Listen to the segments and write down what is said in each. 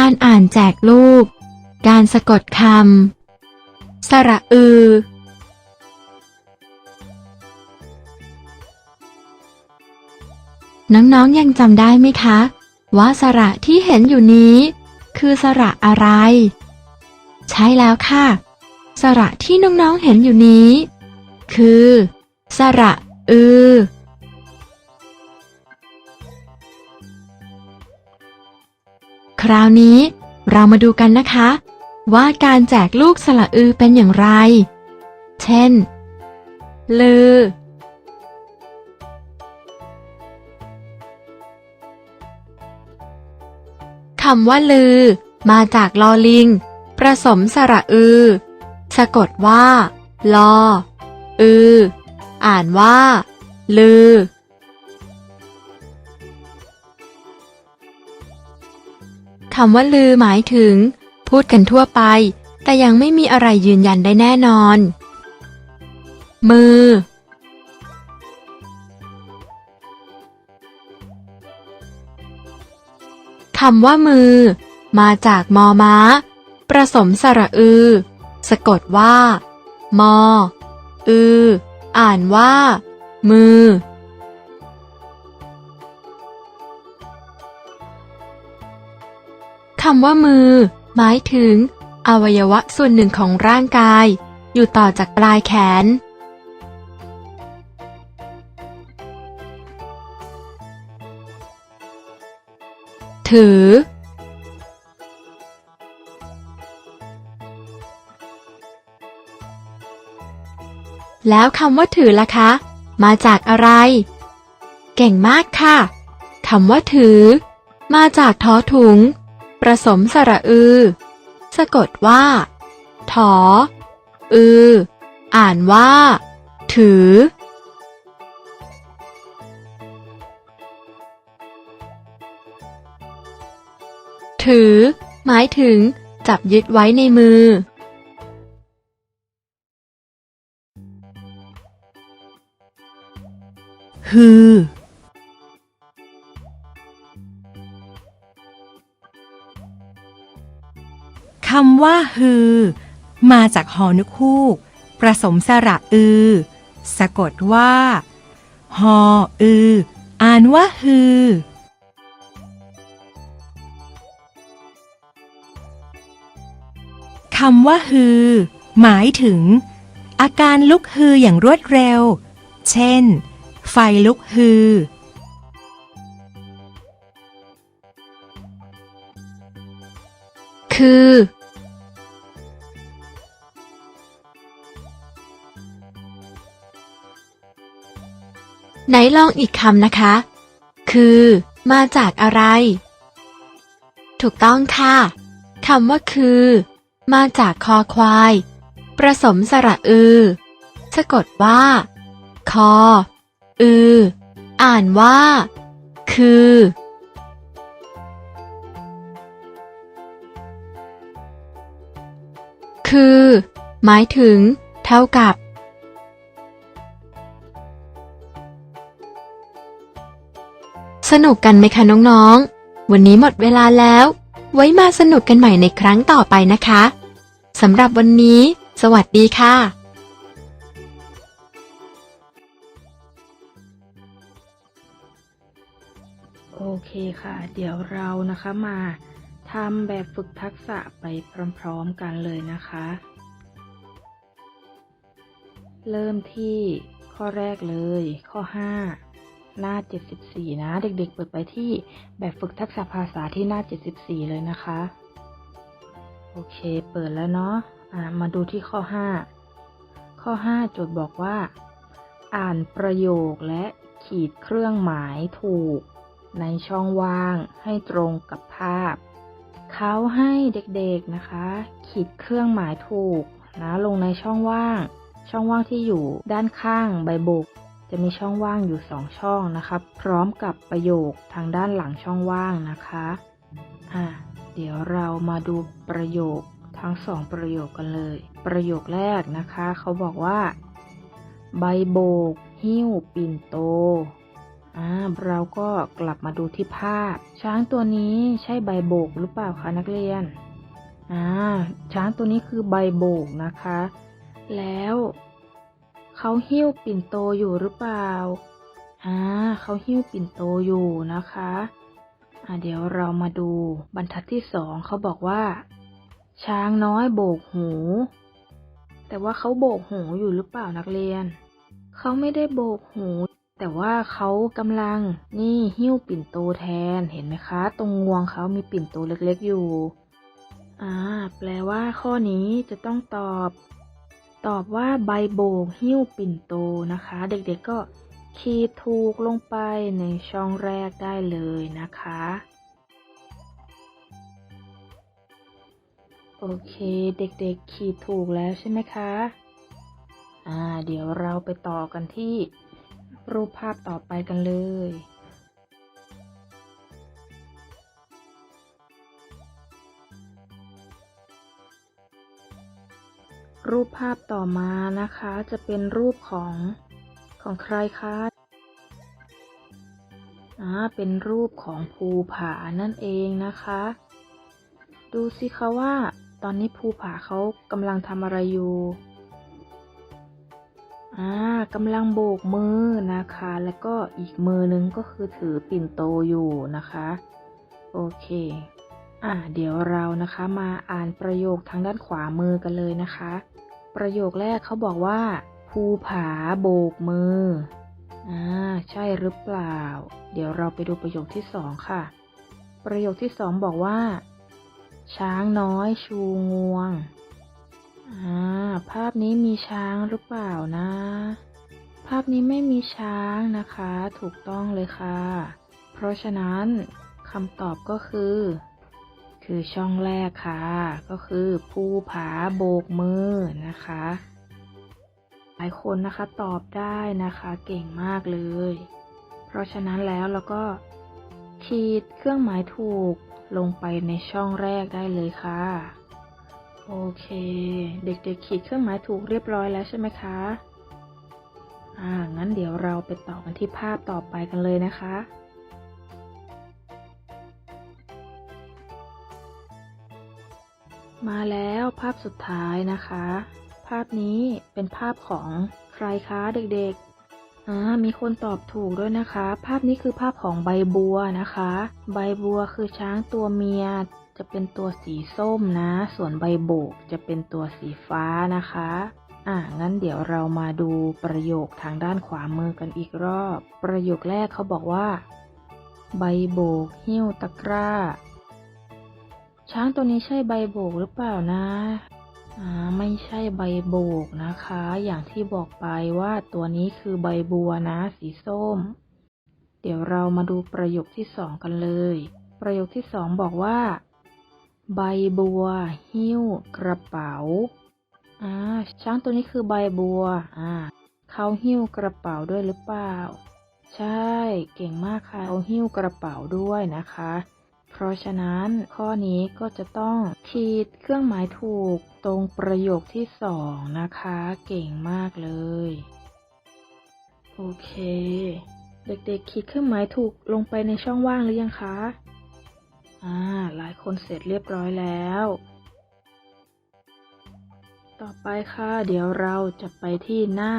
การอ่านแจกลูก การสะกดคำ สระอือ น้องๆยังจำได้ไหมคะ ว่าสระที่เห็นอยู่นี้ คือสระอะไร ใช่แล้วค่ะ สระที่น้องๆเห็นอยู่นี้ คือ สระอือ คราวนี้เรามาดูกันนะคะ ว่าการแจกลูกสระอือเป็นอย่างไร เช่น ลือ คำว่าลือ มาจากลอลิง ประสมสระอือ สะกดว่า ลอ อือ อ่านว่า ลือ คำว่าลือหมายถึง พูดกันทั่วไป แต่ยังไม่มีอะไรยืนยันได้แน่นอน มือ คำว่ามือ มาจากมอม้า ประสมสระอือ สะกดว่า มอ อือ อ่านว่า มือำว่ามือ หมายถึง อวัยวะส่วนหนึ่งของร่างกาย อยู่ต่อจากปลายแขน ถือ แล้วคำว่าถือล่ะคะ มาจากอะไร เก่งมากค่ะคำว่าถือ มาจากทอถุง ประสมสระอือ สะกดว่า ถอ อือ อ่านว่า ถือ ถือ หมายถึง จับยึดไว้ในมือ ฮือ คำว่าฮือ มาจากหอนุคูกประสมสระอือ สะกดว่า หออือ อ่านว่าฮือ คำว่าฮือ หมายถึง อาการลุกฮืออย่างรวดเร็ว เช่น ไฟลุกฮือคือ ไหนลองอีกคำนะคะ คือ มาจากอะไร ถูกต้องค่ะคำว่าคือ มาจากคอควาย ประสมสระอือ สะกดว่า คอ อือ อ่านว่า คือ คือ หมายถึง เท่ากับ สนุกกันไหมคะน้องๆ วันนี้หมดเวลาแล้ว ไว้มาสนุกกันใหม่ในครั้งต่อไปนะคะสำหรับวันนี้ สวัสดีค่ะโอเคค่ะ เดี๋ยวเรานะคะมาทำแบบฝึกทักษะไปพร้อมๆกันเลยนะคะ เริ่มที่ข้อแรกเลย ข้อ 5 หน้า 74 นะ เด็กๆ เปิดไปที่แบบฝึกทักษะภาษาที่หน้า 74 เลยนะคะ โอเค เปิดแล้วเนาะะมาดูที่ข้อ 5 ข้อ 5 โจทย์บอกว่า อ่านประโยคและขีดเครื่องหมายถูก ในช่องว่างให้ตรงกับภาพ เขาให้เด็กๆนะคะ ขีดเครื่องหมายถูกนะลงในช่องว่าง ช่องว่างที่อยู่ด้านข้างใบโบก จะมีช่องว่างอยู่สองช่องนะคะ พร้อมกับประโยคทางด้านหลังช่องว่างนะคะอะเดี๋ยวเรามาดูประโยคทั้งสองประโยคกันเลย ประโยคแรกนะคะ เขาบอกว่า ใบโบก หิ้วปิ่นโตอ่าเราก็กลับมาดูที่ภาพ ช้างตัวนี้ใช่ใบโบกหรือเปล่าคะนักเรียนอ่าช้างตัวนี้คือใบโบกนะคะ แล้ว เขาหิ้วปิ่นโตอยู่หรือเปล่า อ่า เขาหิ้วปิ่นโตอยู่นะคะ อ่าเดี๋ยวเรามาดูบรรทัดที่สองเขาบอกว่า ช้างน้อยโบกหู แต่ว่าเขาโบกหูอยู่หรือเปล่านักเรียน เขาไม่ได้โบกหู แต่ว่าเขากำลังนี่หิ้วปิ่นโตแทน เห็นไหมคะ ตรงงวงเขามีปิ่นโตเล็กๆอยู่ อ่า แปลว่าข้อนี้จะต้องตอบ ตอบว่าใบโบกหิ้วปิ่นโตนะคะ เด็กๆก็ขีดถูกลงไปในช่องแรกได้เลยนะคะ โอเคเด็กๆขีดถูกแล้วใช่ไหมคะอ่าเดี๋ยวเราไปต่อกันที่รูปภาพต่อไปกันเลย รูปภาพต่อมานะคะ จะเป็นรูปของของใครคะอ่าเป็นรูปของภูผานั่นเองนะคะ ดูสิคะว่า ตอนนี้ภูผาเขากำลังทำอะไรอยู่อ่ากำลังโบกมือนะคะ แล้วก็อีกมือนึงก็คือถือปิ่นโตอยู่นะคะ โอเค อ่าเดี๋ยวเรานะคะมาอ่านประโยคทางด้านขวามือกันเลยนะคะ ประโยคแรกเขาบอกว่าภูผาโบกมืออ่าใช่หรือเปล่า เดี๋ยวเราไปดูประโยคที่สองค่ะ ประโยคที่สองบอกว่า ช้างน้อยชูงวงอ่าภาพนี้มีช้างหรือเปล่านะ ภาพนี้ไม่มีช้างนะคะ ถูกต้องเลยค่ะ เพราะฉะนั้นคำตอบก็คือ คือช่องแรกค่ะ ก็คือภูผาโบกมือนะคะ หลายคนนะคะตอบได้นะคะเก่งมากเลย เพราะฉะนั้นแล้วเราก็ขีดเครื่องหมายถูกลงไปในช่องแรกได้เลยค่ะ โอเค เด็กๆขีดเครื่องหมายถูกเรียบร้อยแล้วใช่ไหมคะ อ่า งั้นเดี๋ยวเราไปต่อกันที่ภาพต่อไปกันเลยนะคะ มาแล้วภาพสุดท้ายนะคะ ภาพนี้เป็นภาพของใครคะเด็กๆอ่ามีคนตอบถูกด้วยนะคะ ภาพนี้คือภาพของใบบัวนะคะ ใบบัวคือช้างตัวเมียจะเป็นตัวสีส้มนะ ส่วนใบโบกจะเป็นตัวสีฟ้านะคะ อ่างั้นเดี๋ยวเรามาดูประโยคทางด้านขวามือกันอีกรอบ ประโยคแรกเขาบอกว่า ใบโบกหิ้วตะกร้า ช้างตัวนี้ใช่ใบโบกหรือเปล่านะอ่าไม่ใช่ใบโบกนะคะ อย่างที่บอกไปว่าตัวนี้คือใบบัวนะ สีส้ม เดี๋ยวเรามาดูประโยคที่สองกันเลย ประโยคที่สองบอกว่า ใบบัว หิ้ว กระเป๋าอ่าช้างตัวนี้คือใบบัวอ่าเขาหิ้วกระเป๋าด้วยหรือเปล่า ใช่ เก่งมากค่ะเขาหิ้วกระเป๋าด้วยนะคะ เพราะฉะนั้นข้อนี้ก็จะต้องขีดเครื่องหมายถูกตรงประโยคที่สองนะคะ เก่งมากเลย โอเค เด็กๆ ขีดเครื่องหมายถูกลงไปในช่องว่างหรือยังคะ อ่า หลายคนเสร็จเรียบร้อยแล้ว ต่อไปค่ะ เดี๋ยวเราจะไปที่หน้า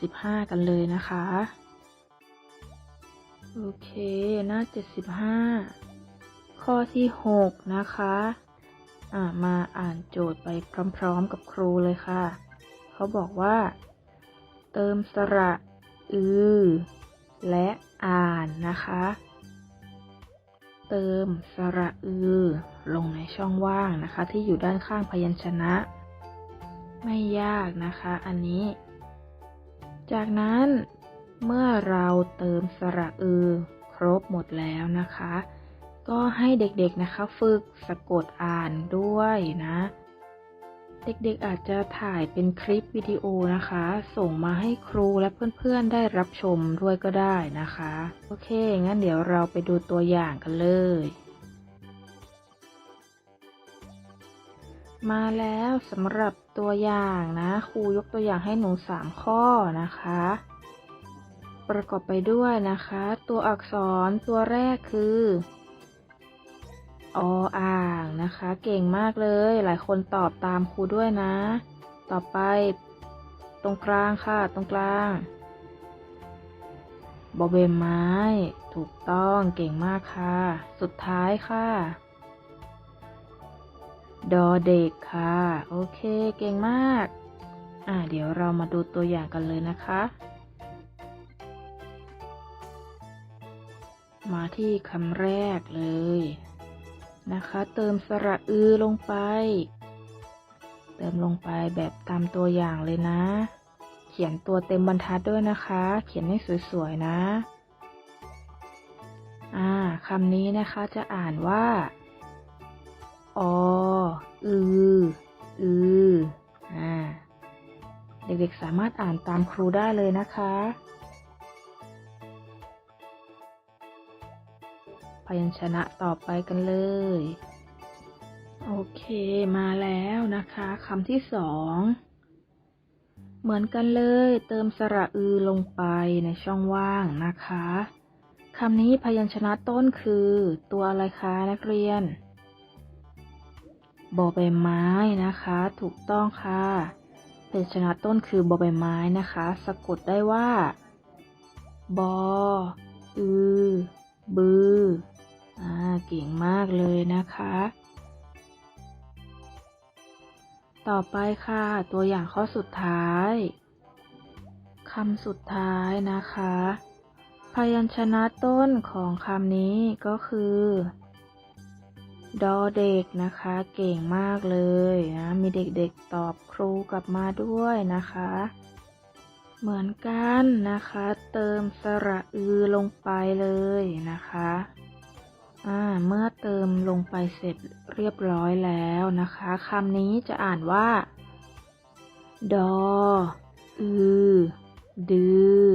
75 กันเลยนะคะ โอเค หน้า 75 ข้อที่ 6 นะคะมาอ่านโจทย์ไปพร้อมๆกับครูเลยค่ะ เขาบอกว่า เติมสระอือ และอ่านนะคะ เติมสระอือ ลงในช่องว่างนะคะ ที่อยู่ด้านข้างพยัญชนะ ไม่ยากนะคะอันนี้ จากนั้นเมื่อเราเติมสระอือ ครบหมดแล้วนะคะ ก็ให้เด็กๆนะคะฝึกสะกดอ่านด้วยนะ เด็กๆอาจจะถ่ายเป็นคลิปวิดีโอนะคะ ส่งมาให้ครูและเพื่อนๆได้รับชมด้วยก็ได้นะคะ โอเค งั้นเดี๋ยวเราไปดูตัวอย่างกันเลย มาแล้วสำหรับตัวอย่างนะครูยกตัวอย่างให้หนูสามข้อนะคะประกอบไปด้วยนะคะ ตัวอักษรตัวแรกคือ ออ่างนะคะ เก่งมากเลย หลายคนตอบตามครูด้วยนะ ต่อไป ตรงกลางค่ะ ตรงกลางบอเบมไม้ ถูกต้องเก่งมากค่ะ สุดท้ายค่ะ ดอเด็กค่ะ โอเค เก่งมาก อ่าเดี๋ยวเรามาดูตัวอย่างกันเลยนะคะ มาที่คำแรกเลย นะคะ เติมสระอือลงไป เติมลงไปแบบตามตัวอย่างเลยนะ เขียนตัวเต็มบรรทัดด้วยนะคะ เขียนให้สวยๆนะอ่าคำนี้นะคะจะอ่านว่าออือ อือ อ่า เด็กๆสามารถอ่านตามครูได้เลยนะคะ พยัญชนะต่อไปกันเลย โอเคมาแล้วนะคะคำที่สองเหมือนกันเลยเติมสระอือลงไปในช่องว่างนะคะคำนี้พยัญชนะต้นคือ ตัวอะไรคะนักเรียนบอใบไม้นะคะ ถูกต้องค่ะพยัญชนะต้นคือบอใบไม้นะคะ สะกดได้ว่า บออือบือ อ่าเก่งมากเลยนะคะ ต่อไปค่ะ ตัวอย่างข้อสุดท้ายคำสุดท้ายนะคะ พยัญชนะต้นของคำนี้ก็คือดอเด็กนะคะ เก่งมากเลยนะมีเด็กๆตอบครูกลับมาด้วยนะคะ เหมือนกันนะคะ เติมสระอือลงไปเลยนะคะ เมื่อเติมลงไปเสร็จเรียบร้อยแล้วนะคะคำนี้จะอ่านว่า ดอ อือ ดือ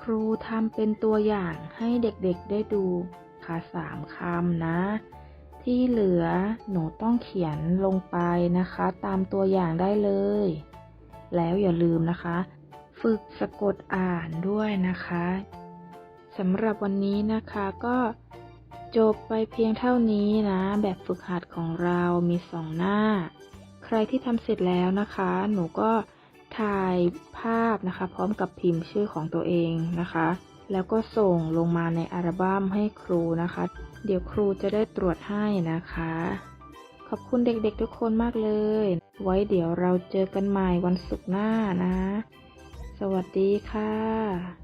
ครูทำเป็นตัวอย่างให้เด็กๆได้ดูค่ะสามคำนะ ที่เหลือหนูต้องเขียนลงไปนะคะ ตามตัวอย่างได้เลย แล้วอย่าลืมนะคะ ฝึกสะกดอ่านด้วยนะคะ สำหรับวันนี้นะคะก็จบไปเพียงเท่านี้นะ แบบฝึกหัดของเรามีสองหน้า ใครที่ทำเสร็จแล้วนะคะ หนูก็ถ่ายภาพนะคะ พร้อมกับพิมพ์ชื่อของตัวเองนะคะ แล้วก็ส่งลงมาในอัลบั้มให้ครูนะคะ เดี๋ยวครูจะได้ตรวจให้นะคะ ขอบคุณเด็กๆทุกคนมากเลย ไว้เดี๋ยวเราเจอกันใหม่วันศุกร์หน้านะ สวัสดีค่ะ